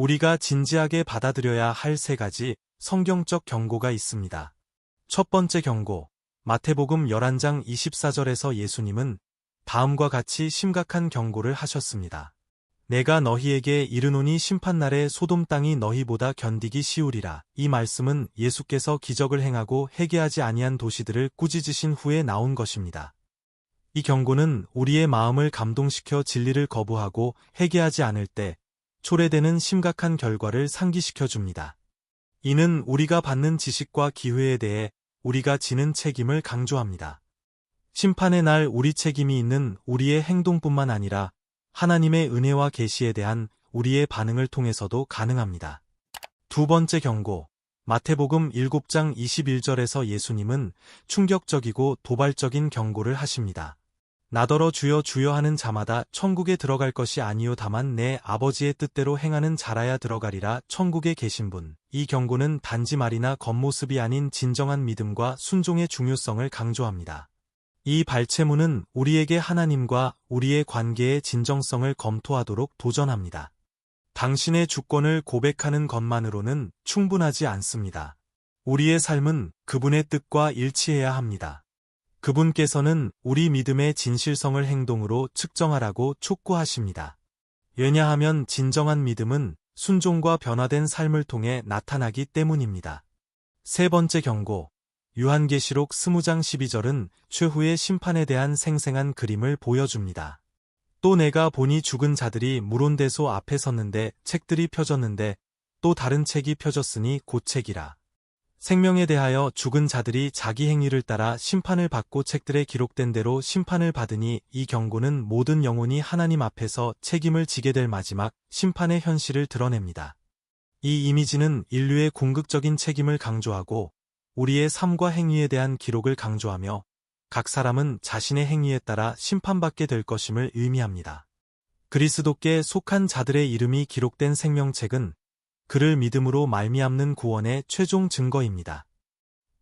우리가 진지하게 받아들여야 할 세 가지 성경적 경고가 있습니다. 첫 번째 경고, 마태복음 11장 24절에서 예수님은 다음과 같이 심각한 경고를 하셨습니다. 내가 너희에게 이르노니 심판날에 소돔 땅이 너희보다 견디기 쉬우리라. 이 말씀은 예수께서 기적을 행하고 회개하지 아니한 도시들을 꾸짖으신 후에 나온 것입니다. 이 경고는 우리의 마음을 감동시켜 진리를 거부하고 회개하지 않을 때 초래되는 심각한 결과를 상기시켜 줍니다. 이는 우리가 받는 지식과 기회에 대해 우리가 지는 책임을 강조합니다. 심판의 날 우리 책임이 있는 우리의 행동뿐만 아니라 하나님의 은혜와 계시에 대한 우리의 반응을 통해서도 가능합니다. 두 번째 경고. 마태복음 7장 21절에서 예수님은 충격적이고 도발적인 경고를 하십니다. 나더러 주여 주여 하는 자마다 천국에 들어갈 것이 아니요 다만 내 아버지의 뜻대로 행하는 자라야 들어가리라 천국에 계신 분. 이 경고는 단지 말이나 겉모습이 아닌 진정한 믿음과 순종의 중요성을 강조합니다. 이 발췌문은 우리에게 하나님과 우리의 관계의 진정성을 검토하도록 도전합니다. 당신의 주권을 고백하는 것만으로는 충분하지 않습니다. 우리의 삶은 그분의 뜻과 일치해야 합니다. 그분께서는 우리 믿음의 진실성을 행동으로 측정하라고 촉구하십니다. 왜냐하면 진정한 믿음은 순종과 변화된 삶을 통해 나타나기 때문입니다. 세 번째 경고, 유한계시록 20장 12절은 최후의 심판에 대한 생생한 그림을 보여줍니다. 또 내가 보니 죽은 자들이 물온대소 앞에 섰는데 책들이 펴졌는데 또 다른 책이 펴졌으니 곧 책이라. 생명에 대하여 죽은 자들이 자기 행위를 따라 심판을 받고 책들에 기록된 대로 심판을 받으니 이 경고는 모든 영혼이 하나님 앞에서 책임을 지게 될 마지막 심판의 현실을 드러냅니다. 이 이미지는 인류의 궁극적인 책임을 강조하고 우리의 삶과 행위에 대한 기록을 강조하며 각 사람은 자신의 행위에 따라 심판받게 될 것임을 의미합니다. 그리스도께 속한 자들의 이름이 기록된 생명책은 그를 믿음으로 말미암는 구원의 최종 증거입니다.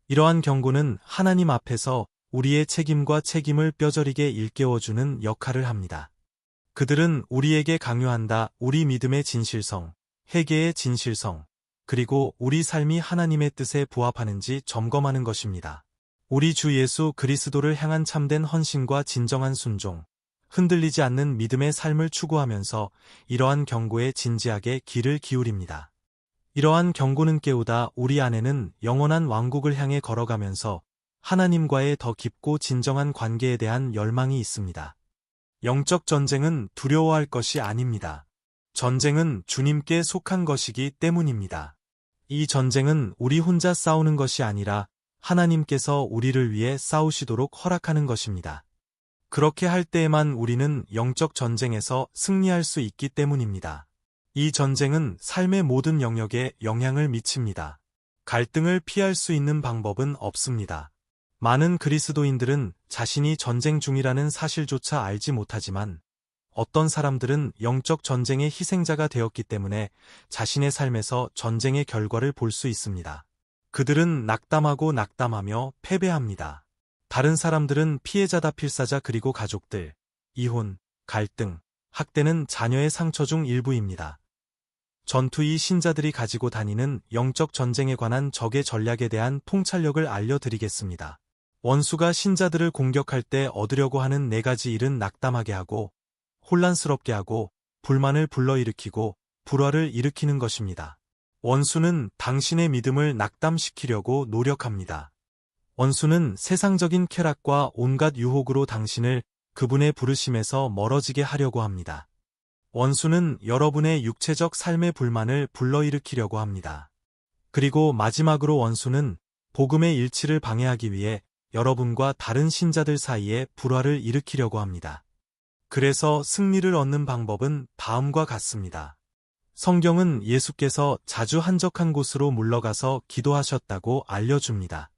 이러한 경고는 하나님 앞에서 우리의 책임과 책임을 뼈저리게 일깨워주는 역할을 합니다. 그들은 우리에게 강요한다 우리 믿음의 진실성, 회개의 진실성, 그리고 우리 삶이 하나님의 뜻에 부합하는지 점검하는 것입니다. 우리 주 예수 그리스도를 향한 참된 헌신과 진정한 순종, 흔들리지 않는 믿음의 삶을 추구하면서 이러한 경고에 진지하게 귀를 기울입니다. 이러한 경고는 깨우다 우리 안에는 영원한 왕국을 향해 걸어가면서 하나님과의 더 깊고 진정한 관계에 대한 열망이 있습니다. 영적 전쟁은 두려워할 것이 아닙니다. 전쟁은 주님께 속한 것이기 때문입니다. 이 전쟁은 우리 혼자 싸우는 것이 아니라 하나님께서 우리를 위해 싸우시도록 허락하는 것입니다. 그렇게 할 때에만 우리는 영적 전쟁에서 승리할 수 있기 때문입니다. 이 전쟁은 삶의 모든 영역에 영향을 미칩니다. 갈등을 피할 수 있는 방법은 없습니다. 많은 그리스도인들은 자신이 전쟁 중이라는 사실조차 알지 못하지만 어떤 사람들은 영적 전쟁의 희생자가 되었기 때문에 자신의 삶에서 전쟁의 결과를 볼 수 있습니다. 그들은 낙담하고 낙담하며 패배합니다. 다른 사람들은 피해자다 필사자 그리고 가족들, 이혼, 갈등, 학대는 자녀의 상처 중 일부입니다. 전투이 신자들이 가지고 다니는 영적 전쟁에 관한 적의 전략에 대한 통찰력을 알려드리겠습니다. 원수가 신자들을 공격할 때 얻으려고 하는 네 가지 일은 낙담하게 하고 혼란스럽게 하고 불만을 불러일으키고 불화를 일으키는 것입니다. 원수는 당신의 믿음을 낙담시키려고 노력합니다. 원수는 세상적인 쾌락과 온갖 유혹으로 당신을 그분의 부르심에서 멀어지게 하려고 합니다. 원수는 여러분의 육체적 삶의 불만을 불러일으키려고 합니다. 그리고 마지막으로 원수는 복음의 일치를 방해하기 위해 여러분과 다른 신자들 사이에 불화를 일으키려고 합니다. 그래서 승리를 얻는 방법은 다음과 같습니다. 성경은 예수께서 자주 한적한 곳으로 물러가서 기도하셨다고 알려줍니다.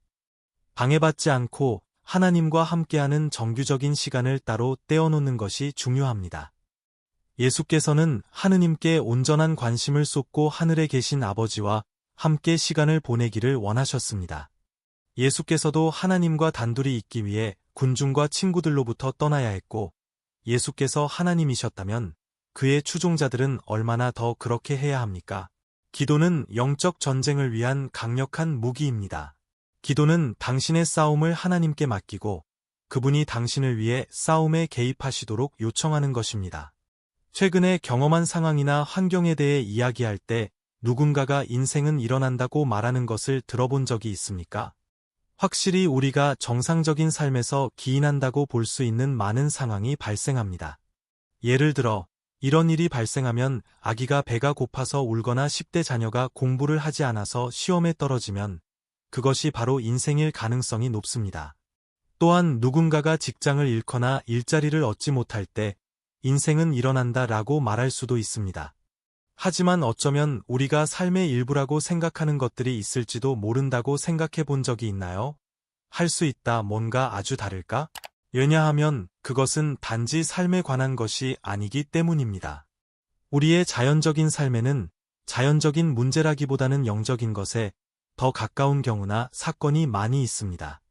방해받지 않고 하나님과 함께하는 정규적인 시간을 따로 떼어놓는 것이 중요합니다. 예수께서는 하느님께 온전한 관심을 쏟고 하늘에 계신 아버지와 함께 시간을 보내기를 원하셨습니다. 예수께서도 하나님과 단둘이 있기 위해 군중과 친구들로부터 떠나야 했고 예수께서 하나님이셨다면 그의 추종자들은 얼마나 더 그렇게 해야 합니까? 기도는 영적 전쟁을 위한 강력한 무기입니다. 기도는 당신의 싸움을 하나님께 맡기고 그분이 당신을 위해 싸움에 개입하시도록 요청하는 것입니다. 최근에 경험한 상황이나 환경에 대해 이야기할 때 누군가가 인생은 일어난다고 말하는 것을 들어본 적이 있습니까? 확실히 우리가 정상적인 삶에서 기인한다고 볼 수 있는 많은 상황이 발생합니다. 예를 들어, 이런 일이 발생하면 아기가 배가 고파서 울거나 10대 자녀가 공부를 하지 않아서 시험에 떨어지면 그것이 바로 인생일 가능성이 높습니다. 또한 누군가가 직장을 잃거나 일자리를 얻지 못할 때 인생은 일어난다 라고 말할 수도 있습니다. 하지만 어쩌면 우리가 삶의 일부라고 생각하는 것들이 있을지도 모른다고 생각해 본 적이 있나요? 할 수 있다 뭔가 아주 다를까? 왜냐하면 그것은 단지 삶에 관한 것이 아니기 때문입니다. 우리의 자연적인 삶에는 자연적인 문제라기보다는 영적인 것에 더 가까운 경우나 사건이 많이 있습니다.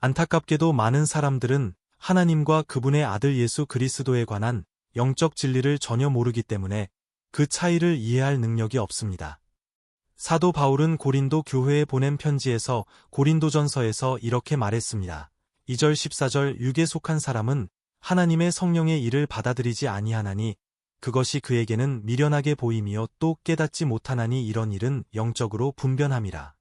안타깝게도 많은 사람들은 하나님과 그분의 아들 예수 그리스도에 관한 영적 진리를 전혀 모르기 때문에 그 차이를 이해할 능력이 없습니다. 사도 바울은 고린도 교회에 보낸 편지에서 고린도전서에서 이렇게 말했습니다. 2절 14절 육에 속한 사람은 하나님의 성령의 일을 받아들이지 아니하나니 그것이 그에게는 미련하게 보임이요 또 깨닫지 못하나니 이런 일은 영적으로 분변함이라.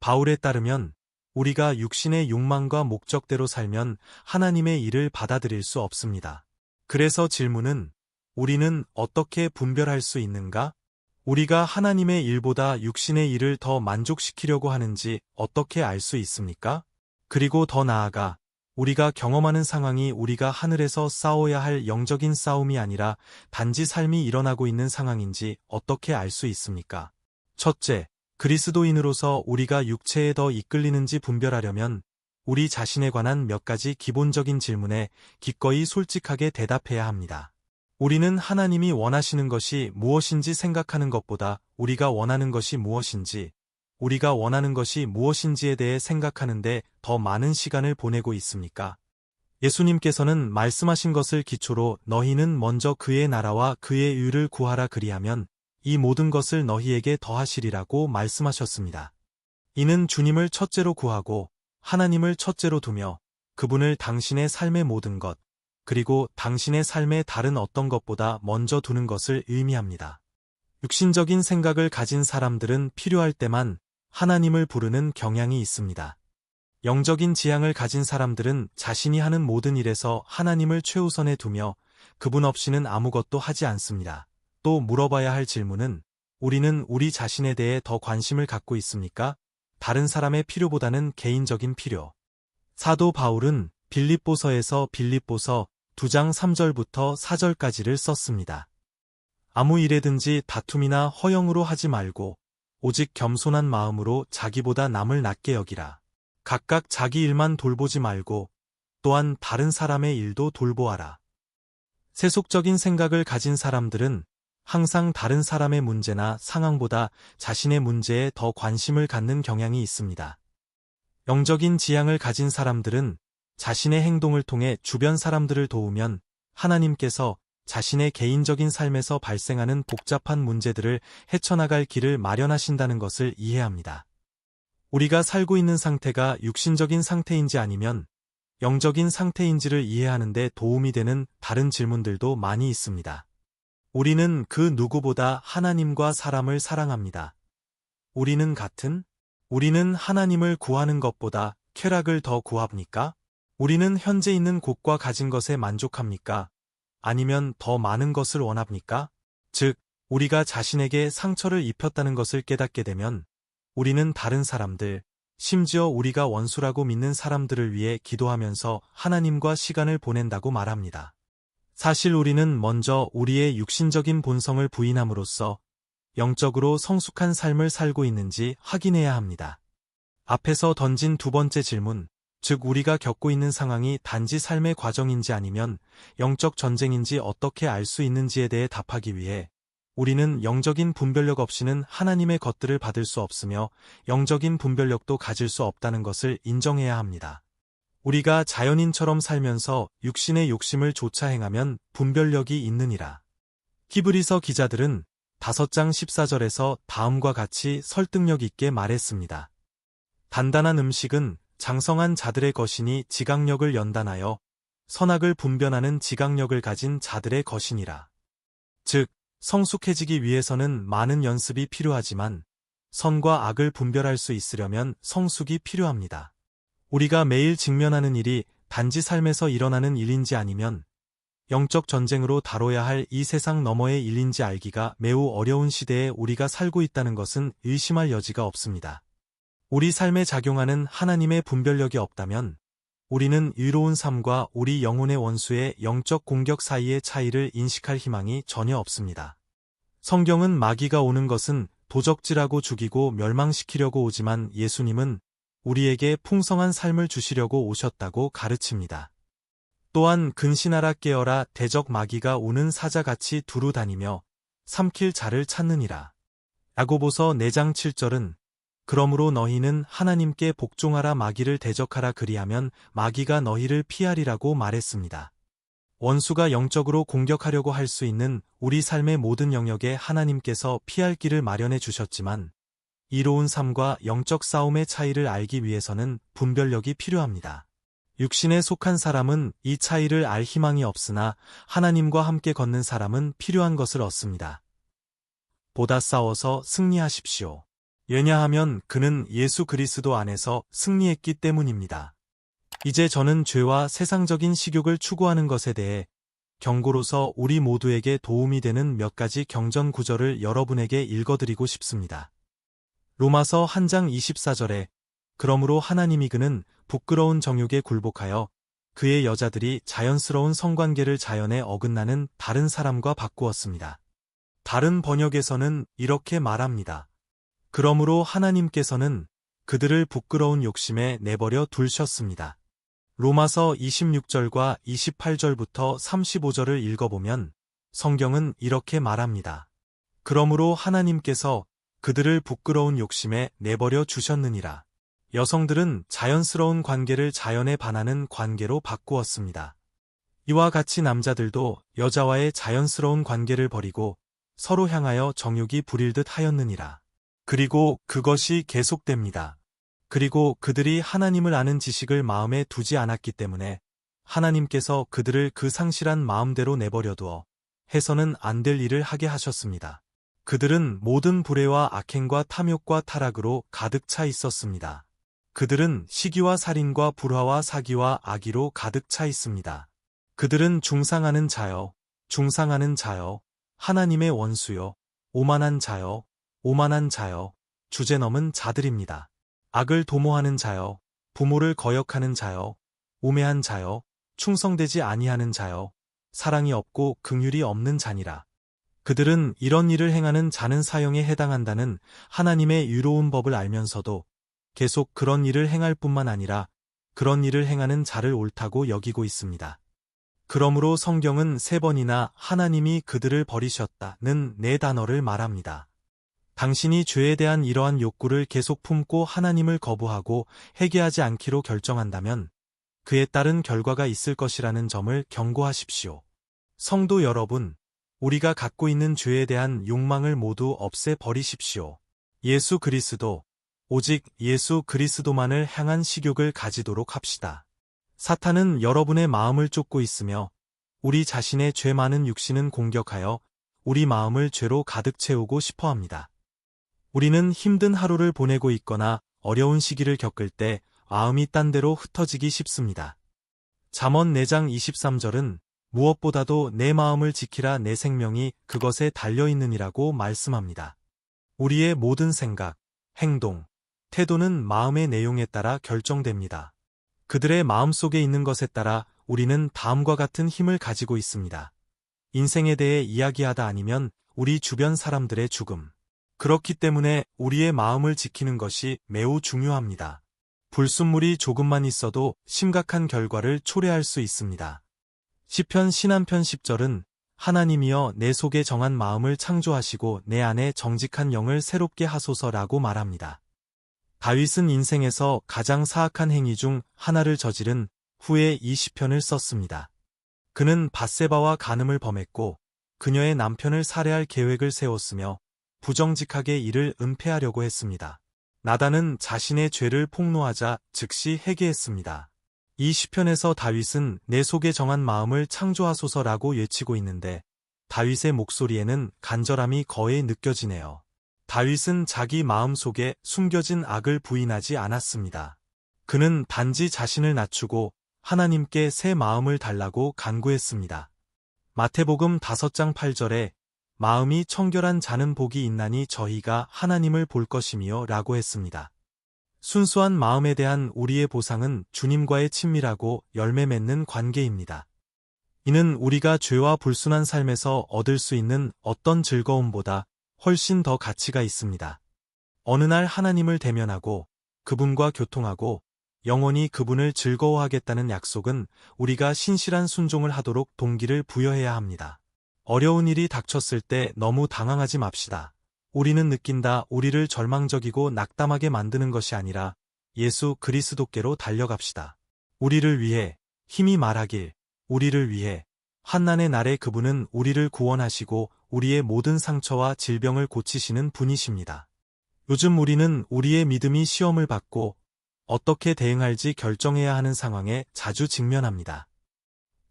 바울에 따르면 우리가 육신의 욕망과 목적대로 살면 하나님의 일을 받아들일 수 없습니다. 그래서 질문은 우리는 어떻게 분별할 수 있는가? 우리가 하나님의 일보다 육신의 일을 더 만족시키려고 하는지 어떻게 알 수 있습니까? 그리고 더 나아가 우리가 경험하는 상황이 우리가 하늘에서 싸워야 할 영적인 싸움이 아니라 단지 삶이 일어나고 있는 상황인지 어떻게 알 수 있습니까? 첫째, 그리스도인으로서 우리가 육체에 더 이끌리는지 분별하려면 우리 자신에 관한 몇 가지 기본적인 질문에 기꺼이 솔직하게 대답해야 합니다. 우리는 하나님이 원하시는 것이 무엇인지 생각하는 것보다 우리가 원하는 것이 무엇인지, 우리가 원하는 것이 무엇인지에 대해 생각하는데 더 많은 시간을 보내고 있습니까? 예수님께서는 말씀하신 것을 기초로 너희는 먼저 그의 나라와 그의 의를 구하라 그리하면 이 모든 것을 너희에게 더하시리라고 말씀하셨습니다. 이는 주님을 첫째로 구하고 하나님을 첫째로 두며 그분을 당신의 삶의 모든 것, 그리고 당신의 삶의 다른 어떤 것보다 먼저 두는 것을 의미합니다. 육신적인 생각을 가진 사람들은 필요할 때만 하나님을 부르는 경향이 있습니다. 영적인 지향을 가진 사람들은 자신이 하는 모든 일에서 하나님을 최우선에 두며 그분 없이는 아무것도 하지 않습니다. 또 물어봐야 할 질문은 우리는 우리 자신에 대해 더 관심을 갖고 있습니까? 다른 사람의 필요보다는 개인적인 필요. 사도 바울은 빌립보서에서 빌립보서 2장 3절부터 4절까지를 썼습니다. 아무 일에든지 다툼이나 허영으로 하지 말고 오직 겸손한 마음으로 자기보다 남을 낮게 여기라. 각각 자기 일만 돌보지 말고 또한 다른 사람의 일도 돌보아라. 세속적인 생각을 가진 사람들은 항상 다른 사람의 문제나 상황보다 자신의 문제에 더 관심을 갖는 경향이 있습니다. 영적인 지향을 가진 사람들은 자신의 행동을 통해 주변 사람들을 도우면 하나님께서 자신의 개인적인 삶에서 발생하는 복잡한 문제들을 헤쳐나갈 길을 마련하신다는 것을 이해합니다. 우리가 살고 있는 상태가 육신적인 상태인지 아니면 영적인 상태인지를 이해하는데 도움이 되는 다른 질문들도 많이 있습니다. 우리는 그 누구보다 하나님과 사람을 사랑합니다. 우리는 같은? 우리는 하나님을 구하는 것보다 쾌락을 더 구합니까? 우리는 현재 있는 곳과 가진 것에 만족합니까? 아니면 더 많은 것을 원합니까? 즉, 우리가 자신에게 상처를 입혔다는 것을 깨닫게 되면 우리는 다른 사람들, 심지어 우리가 원수라고 믿는 사람들을 위해 기도하면서 하나님과 시간을 보낸다고 말합니다. 사실 우리는 먼저 우리의 육신적인 본성을 부인함으로써 영적으로 성숙한 삶을 살고 있는지 확인해야 합니다. 앞에서 던진 두 번째 질문, 즉 우리가 겪고 있는 상황이 단지 삶의 과정인지 아니면 영적 전쟁인지 어떻게 알 수 있는지에 대해 답하기 위해 우리는 영적인 분별력 없이는 하나님의 것들을 받을 수 없으며 영적인 분별력도 가질 수 없다는 것을 인정해야 합니다. 우리가 자연인처럼 살면서 육신의 욕심을 조차 행하면 분별력이 있느니라. 히브리서 기자들은 5장 14절에서 다음과 같이 설득력 있게 말했습니다. 단단한 음식은 장성한 자들의 것이니 지각력을 연단하여 선악을 분변하는 지각력을 가진 자들의 것이니라. 즉, 성숙해지기 위해서는 많은 연습이 필요하지만 선과 악을 분별할 수 있으려면 성숙이 필요합니다. 우리가 매일 직면하는 일이 단지 삶에서 일어나는 일인지 아니면 영적 전쟁으로 다뤄야 할 이 세상 너머의 일인지 알기가 매우 어려운 시대에 우리가 살고 있다는 것은 의심할 여지가 없습니다. 우리 삶에 작용하는 하나님의 분별력이 없다면 우리는 의로운 삶과 우리 영혼의 원수의 영적 공격 사이의 차이를 인식할 희망이 전혀 없습니다. 성경은 마귀가 오는 것은 도적질하고 죽이고 멸망시키려고 오지만 예수님은 우리에게 풍성한 삶을 주시려고 오셨다고 가르칩니다. 또한 근신하라 깨어라 대적 마귀가 오는 사자같이 두루 다니며 삼킬 자를 찾느니라. 야고보서 4장 7절은 그러므로 너희는 하나님께 복종하라 마귀를 대적하라 그리하면 마귀가 너희를 피하리라고 말했습니다. 원수가 영적으로 공격하려고 할 수 있는 우리 삶의 모든 영역에 하나님께서 피할 길을 마련해 주셨지만 이로운 삶과 영적 싸움의 차이를 알기 위해서는 분별력이 필요합니다. 육신에 속한 사람은 이 차이를 알 희망이 없으나 하나님과 함께 걷는 사람은 필요한 것을 얻습니다. 보다 싸워서 승리하십시오. 왜냐하면 그는 예수 그리스도 안에서 승리했기 때문입니다. 이제 저는 죄와 세상적인 식욕을 추구하는 것에 대해 경고로서 우리 모두에게 도움이 되는 몇 가지 경전 구절을 여러분에게 읽어드리고 싶습니다. 로마서 한 장 24절에 그러므로 하나님이 그는 부끄러운 정욕에 굴복하여 그의 여자들이 자연스러운 성관계를 자연에 어긋나는 다른 사람과 바꾸었습니다. 다른 번역에서는 이렇게 말합니다. 그러므로 하나님께서는 그들을 부끄러운 욕심에 내버려 둘셨습니다. 로마서 26절과 28절부터 35절을 읽어보면 성경은 이렇게 말합니다. 그러므로 하나님께서 그들을 부끄러운 욕심에 내버려 주셨느니라. 여성들은 자연스러운 관계를 자연에 반하는 관계로 바꾸었습니다. 이와 같이 남자들도 여자와의 자연스러운 관계를 버리고 서로 향하여 정욕이 부릴 듯 하였느니라. 그리고 그것이 계속됩니다. 그리고 그들이 하나님을 아는 지식을 마음에 두지 않았기 때문에 하나님께서 그들을 그 상실한 마음대로 내버려두어 해서는 안 될 일을 하게 하셨습니다. 그들은 모든 불의와 악행과 탐욕과 타락으로 가득 차 있었습니다. 그들은 시기와 살인과 불화와 사기와 악의로 가득 차 있습니다. 그들은 중상하는 자여, 중상하는 자여, 하나님의 원수요, 오만한 자여, 오만한 자여, 주제 넘은 자들입니다. 악을 도모하는 자여, 부모를 거역하는 자여, 우매한 자여, 충성되지 아니하는 자여, 사랑이 없고 긍휼이 없는 자니라. 그들은 이런 일을 행하는 자는 사형에 해당한다는 하나님의 유로운 법을 알면서도 계속 그런 일을 행할 뿐만 아니라 그런 일을 행하는 자를 옳다고 여기고 있습니다. 그러므로 성경은 세 번이나 하나님이 그들을 버리셨다는 네 단어를 말합니다. 당신이 죄에 대한 이러한 욕구를 계속 품고 하나님을 거부하고 회개하지 않기로 결정한다면 그에 따른 결과가 있을 것이라는 점을 경고하십시오. 성도 여러분, 우리가 갖고 있는 죄에 대한 욕망을 모두 없애 버리십시오. 예수 그리스도, 오직 예수 그리스도만을 향한 식욕을 가지도록 합시다. 사탄은 여러분의 마음을 쫓고 있으며 우리 자신의 죄 많은 육신은 공격하여 우리 마음을 죄로 가득 채우고 싶어 합니다. 우리는 힘든 하루를 보내고 있거나 어려운 시기를 겪을 때 마음이 딴 데로 흩어지기 쉽습니다. 잠언 4장 23절은 무엇보다도 내 마음을 지키라 내 생명이 그것에 달려있느니라고 말씀합니다. 우리의 모든 생각, 행동, 태도는 마음의 내용에 따라 결정됩니다. 그들의 마음 속에 있는 것에 따라 우리는 다음과 같은 힘을 가지고 있습니다. 인생에 대해 이야기하다 아니면 우리 주변 사람들의 죽음, 그렇기 때문에 우리의 마음을 지키는 것이 매우 중요합니다. 불순물이 조금만 있어도 심각한 결과를 초래할 수 있습니다. 시편 신한편 10절은 하나님이여 내 속에 정한 마음을 창조하시고 내 안에 정직한 영을 새롭게 하소서라고 말합니다. 다윗은 인생에서 가장 사악한 행위 중 하나를 저지른 후에 이 시편을 썼습니다. 그는 바세바와 간음을 범했고 그녀의 남편을 살해할 계획을 세웠으며 부정직하게 이를 은폐하려고 했습니다. 나단은 자신의 죄를 폭로하자 즉시 회개했습니다. 이 시편에서 다윗은 내 속에 정한 마음을 창조하소서라고 외치고 있는데 다윗의 목소리에는 간절함이 거의 느껴지네요. 다윗은 자기 마음 속에 숨겨진 악을 부인하지 않았습니다. 그는 단지 자신을 낮추고 하나님께 새 마음을 달라고 간구했습니다. 마태복음 5장 8절에 마음이 청결한 자는 복이 있나니 저희가 하나님을 볼 것이며 라고 했습니다. 순수한 마음에 대한 우리의 보상은 주님과의 친밀하고 열매 맺는 관계입니다. 이는 우리가 죄와 불순한 삶에서 얻을 수 있는 어떤 즐거움보다 훨씬 더 가치가 있습니다. 어느 날 하나님을 대면하고 그분과 교통하고 영원히 그분을 즐거워하겠다는 약속은 우리가 신실한 순종을 하도록 동기를 부여해야 합니다. 어려운 일이 닥쳤을 때 너무 당황하지 맙시다. 우리는 느낀다 우리를 절망적이고 낙담하게 만드는 것이 아니라 예수 그리스도께로 달려갑시다. 우리를 위해 힘이 말하길 우리를 위해 환난의 날에 그분은 우리를 구원하시고 우리의 모든 상처와 질병을 고치시는 분이십니다. 요즘 우리는 우리의 믿음이 시험을 받고 어떻게 대응할지 결정해야 하는 상황에 자주 직면합니다.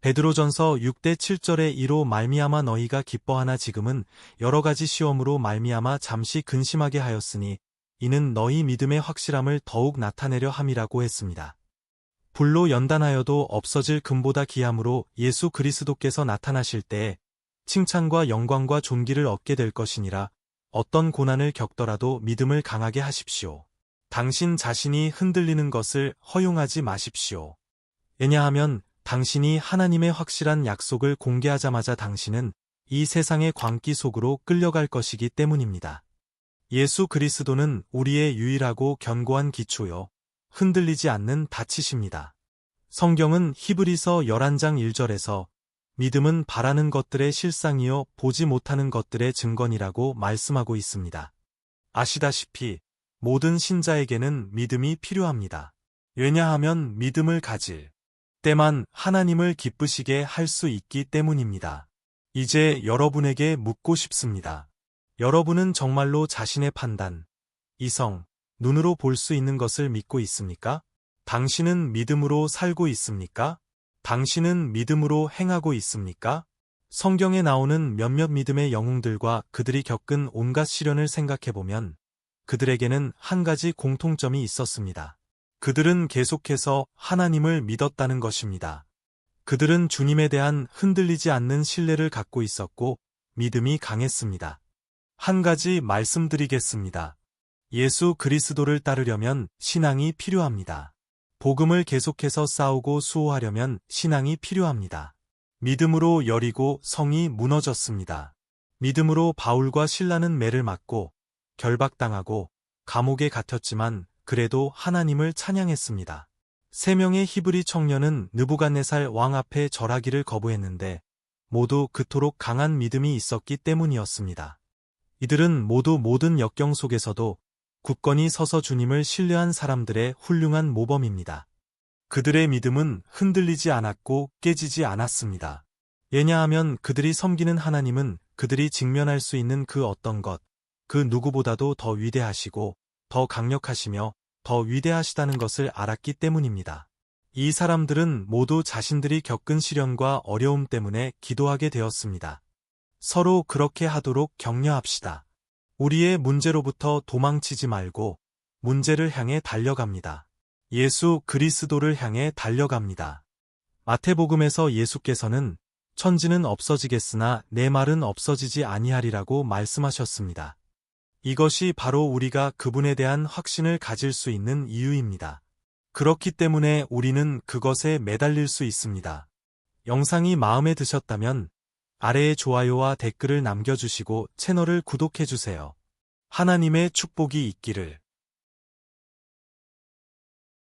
베드로전서 6대 7절의 이로 말미암아 너희가 기뻐하나 지금은 여러 가지 시험으로 말미암아 잠시 근심하게 하였으니 이는 너희 믿음의 확실함을 더욱 나타내려 함이라고 했습니다. 불로 연단하여도 없어질 금보다 기함으로 예수 그리스도께서 나타나실 때에 칭찬과 영광과 존귀를 얻게 될 것이니라 어떤 고난을 겪더라도 믿음을 강하게 하십시오. 당신 자신이 흔들리는 것을 허용하지 마십시오. 왜냐하면 당신이 하나님의 확실한 약속을 공개하자마자 당신은 이 세상의 광기 속으로 끌려갈 것이기 때문입니다. 예수 그리스도는 우리의 유일하고 견고한 기초요. 흔들리지 않는 닻이십니다. 성경은 히브리서 11장 1절에서 믿음은 바라는 것들의 실상이요 보지 못하는 것들의 증거니라고 말씀하고 있습니다. 아시다시피 모든 신자에게는 믿음이 필요합니다. 왜냐하면 믿음을 가질 때만 하나님을 기쁘시게 할 수 있기 때문입니다. 이제 여러분에게 묻고 싶습니다. 여러분은 정말로 자신의 판단, 이성, 눈으로 볼 수 있는 것을 믿고 있습니까? 당신은 믿음으로 살고 있습니까? 당신은 믿음으로 행하고 있습니까? 성경에 나오는 몇몇 믿음의 영웅들과 그들이 겪은 온갖 시련을 생각해보면 그들에게는 한 가지 공통점이 있었습니다. 그들은 계속해서 하나님을 믿었다는 것입니다. 그들은 주님에 대한 흔들리지 않는 신뢰를 갖고 있었고 믿음이 강했습니다. 한 가지 말씀드리겠습니다. 예수 그리스도를 따르려면 신앙이 필요합니다. 복음을 계속해서 싸우고 수호하려면 신앙이 필요합니다. 믿음으로 여리고 성이 무너졌습니다. 믿음으로 바울과 신라는 매를 맞고 결박당하고 감옥에 갇혔지만 그래도 하나님을 찬양했습니다. 세 명의 히브리 청년은 느부갓네살 왕 앞에 절하기를 거부했는데 모두 그토록 강한 믿음이 있었기 때문이었습니다. 이들은 모두 모든 역경 속에서도 굳건히 서서 주님을 신뢰한 사람들의 훌륭한 모범입니다. 그들의 믿음은 흔들리지 않았고 깨지지 않았습니다. 왜냐하면 그들이 섬기는 하나님은 그들이 직면할 수 있는 그 어떤 것, 그 누구보다도 더 위대하시고 더 강력하시며 더 위대하시다는 것을 알았기 때문입니다. 이 사람들은 모두 자신들이 겪은 시련과 어려움 때문에 기도하게 되었습니다. 서로 그렇게 하도록 격려합시다. 우리의 문제로부터 도망치지 말고 문제를 향해 달려갑니다. 예수 그리스도를 향해 달려갑니다. 마태복음에서 예수께서는 천지는 없어지겠으나 내 말은 없어지지 아니하리라고 말씀하셨습니다. 이것이 바로 우리가 그분에 대한 확신을 가질 수 있는 이유입니다. 그렇기 때문에 우리는 그것에 매달릴 수 있습니다. 영상이 마음에 드셨다면 아래에 좋아요와 댓글을 남겨주시고 채널을 구독해주세요. 하나님의 축복이 있기를.